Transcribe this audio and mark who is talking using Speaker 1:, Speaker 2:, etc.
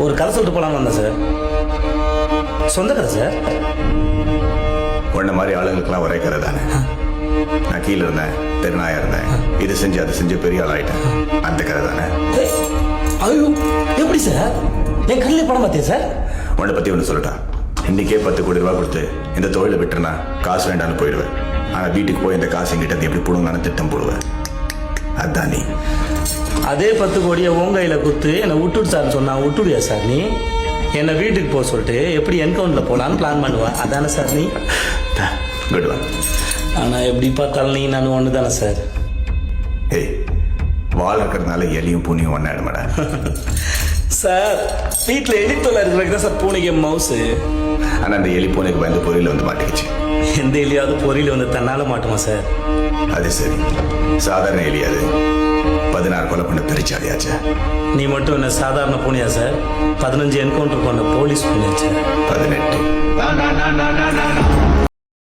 Speaker 1: ஒரு கதை சொல்லிட்டு போலான்னு வந்தேன் சார். சொந்த கதை சார்.
Speaker 2: உன்ன மாதிரி ஆளுங்களுக்கெல்லாம் ஒரே கதை தானே? நான் கீழே இருந்தேன் தெருநாயா இருந்தேன். இது செஞ்சு அதை செஞ்சு பெரிய ஆள் ஆயிட்டேன் அந்த கதை தானே?
Speaker 1: ஐயோ எப்படி சார்? என் கண்ணிலே படம் பார்த்தேன் சார்?
Speaker 2: உன்னை பத்தி ஒன்று சொல்லட்டா இன்னைக்கே பத்து கோடி ரூபாய் கொடுத்து இந்த தொழிலை விட்டுறனா காசு வேண்டாம்னு போயிடுவேன். ஆனா வீட்டுக்கு போய் இந்த காசு எங்கிட்ட எப்படி போடுங்கன்னு திட்டம் போடுவேன். அதான் நீ.
Speaker 1: அதே பத்து கோடியை உன் கையில குத்து என்னை விட்டுடு சார்னு சொன்னா விட்டுடுயா சார் நீ? என்னை வீட்டுக்கு போக சொல்லிட்டு எப்படி என்கவுண்ட்ல போலான்னு பிளான் பண்ணுவேன் அதானே சார் நீ?
Speaker 2: குட் ஒன்
Speaker 1: ஆனா எப்படி பார்த்தாலும் நீ நான் ஒன்று தானே சார்?
Speaker 2: ஏய் வால் இருக்கிறதுனால எலியும் பூனியும் ஒன்னாயிடுமாடா
Speaker 1: சார் வீட்டில் எடித்தொலை இருக்கிறதுக்கு தான் சார் பூனைக்கு மவுஸு
Speaker 2: ஆனா அந்த எலி பூனைக்கு பயந்து பொரியல வந்து மாட்டிக்கிச்சு.
Speaker 1: எந்த எலியாவது பொறியில் வந்து தன்னால மாட்டுமா சார்?
Speaker 2: அது சரி. சாதாரண எலி அது. பதினாறு கொலை பண்ண பெருச்சாலியாச்சு
Speaker 1: நீ மட்டும் என்ன சாதாரண பூனையா சார்? பதினஞ்சு என்கவுண்டர் பண்ண போலீஸ் பூனையா சார்?
Speaker 2: பதினெட்டு.